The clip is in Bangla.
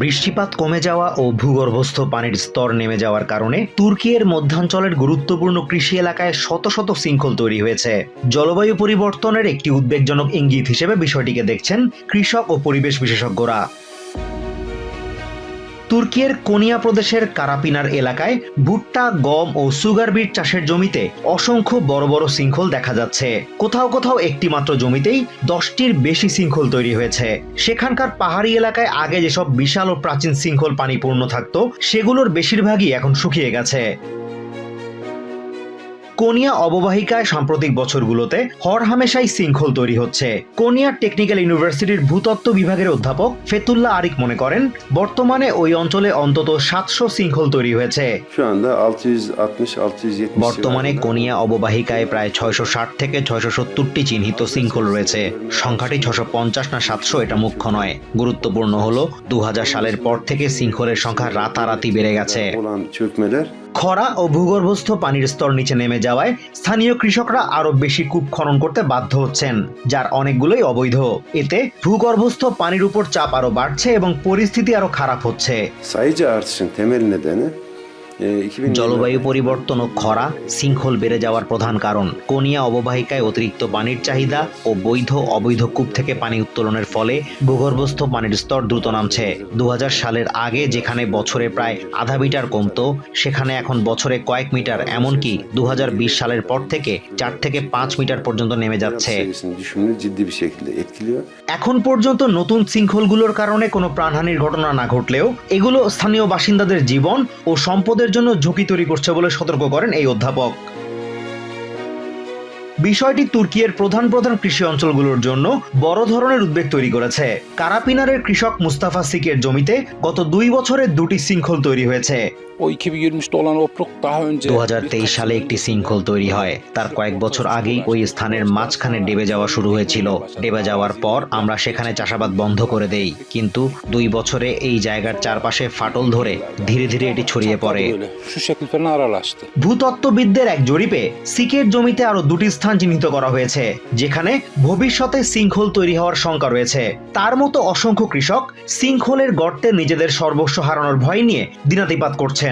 বৃষ্টিপাত কমে যাওয়া ও ভূগর্ভস্থ পানির স্তর নেমে যাওয়ার কারণে তুর্কিয়ের মধ্যাঞ্চলের গুরুত্বপূর্ণ কৃষি এলাকায় শত শত শৃঙ্খল তৈরি হয়েছে। জলবায়ু পরিবর্তনের একটি উদ্বেগজনক ইঙ্গিত হিসেবে বিষয়টিকে দেখছেন কৃষক ও পরিবেশ বিশেষজ্ঞরা। তুর্কিয়ের কোনিয়া প্রদেশের কারাপিনার এলাকায় ভুট্টা, গম ও সুগার বিট চাষের জমিতে অসংখ্য বড় বড় শৃঙ্খল দেখা যাচ্ছে। কোথাও কোথাও একটি মাত্র জমিতেই দশটির বেশি শৃঙ্খল তৈরি হয়েছে। সেখানকার পাহাড়ি এলাকায় আগে যেসব বিশাল ও প্রাচীন শৃঙ্খল পানিপূর্ণ থাকত, সেগুলোর বেশিরভাগই এখন শুকিয়ে গেছে। কোনিয়া অববাহিকায় সাম্প্রতিক বছরগুলোতে হরহামেশাই শৃঙ্খল তৈরি হচ্ছে। কোনিয়া টেকনিক্যাল ইউনিভার্সিটির ভূতত্ত্ব বিভাগের অধ্যাপক ফেতুল্লাহ আরিক মনে করেন বর্তমানে ওই অঞ্চলে অন্তত সাতশো শৃঙ্খল তৈরি হয়েছে। Şu anda 660-670 বর্তমানে কোনিয়া অববাহিকায় প্রায় ছয়শো ষাট থেকে ছয়শো সত্তরটি চিহ্নিত শৃঙ্খল রয়েছে। সংখ্যাটি ছশো পঞ্চাশ না সাতশো এটা মুখ্য নয়। গুরুত্বপূর্ণ হল দু হাজার সালের পর থেকে শৃঙ্খলের সংখ্যা রাতারাতি বেড়ে গেছে। খরা ও ভূগর্ভস্থ পানির স্তর নিচে নেমে যাওয়ায় স্থানীয় কৃষকরা আরও বেশি কূপ খনন করতে বাধ্য হচ্ছেন, যার অনেকগুলোই অবৈধ। এতে ভূগর্ভস্থ পানির উপর চাপ আরও বাড়ছে এবং পরিস্থিতি আরও খারাপ হচ্ছে। Sayıca artışın temel nedeni 2000 জলবায়ু পরিবর্তন ও খরা শৃঙ্খল বেড়ে যাওয়ার প্রধান কারণ। কোনিয়া অববাহিকায় অতিরিক্ত পানির চাহিদা ও বৈধ অবৈধ কূপ থেকে পানি উত্তোলনের ফলে ভূগর্ভস্থ পানির স্তর দ্রুত নামছে। দু সালের আগে যেখানে বছরে প্রায় আধা মিটার কমতো সেখানে এখন বছরে কয়েক মিটার এমনকি দু হাজার বিশ সালের পর থেকে চার থেকে পাঁচ মিটার পর্যন্ত নেমে যাচ্ছে. এখন পর্যন্ত নতুন শৃঙ্খলগুলোর কারণে কোনো প্রাণহানির ঘটনা না ঘটলেও এগুলো স্থানীয় বাসিন্দাদের জীবন ও সম্পদের জন্য ঝুঁকি তৈরি করছে বলে সতর্ক করেন এই অধ্যাপক। বিষয়টি তুর্কিয়ের প্রধান প্রধান কৃষি অঞ্চলগুলোর জন্য বড় ধরনের উদ্বেগ তৈরি করেছে। কারাপিনারের কৃষক মুস্তাফা সিকের জমিতে গত দুই বছরে দুটি শৃঙ্খল তৈরি হয়েছে। O 2023'te olan opruk daha önce দু হাজার তেইশ সালে একটি শৃঙ্খল তৈরি হয়। তার কয়েক বছর আগেই ওই স্থানের মাঝখানে ডেবে যাওয়া শুরু হয়েছিল। ডেবে যাওয়ার পর আমরা সেখানে চাষাবাদ বন্ধ করে দেই। কিন্তু দুই বছরে এই জায়গার চারপাশে ফাটল ধরে ধীরে ধীরে এটি ছড়িয়ে পড়ে. ভূতত্ত্ববিদদের এক জরিপে সিকের জমিতে আরও দুটি স্থান চিহ্নিত করা হয়েছে যেখানে ভবিষ্যতে শৃঙ্খল তৈরি হওয়ার শঙ্কা রয়েছে। তার মতো অসংখ্য কৃষক শৃঙ্খলের গর্তে নিজেদের সর্বস্ব হারানোর ভয় নিয়ে দিনাতিপাত করছেন।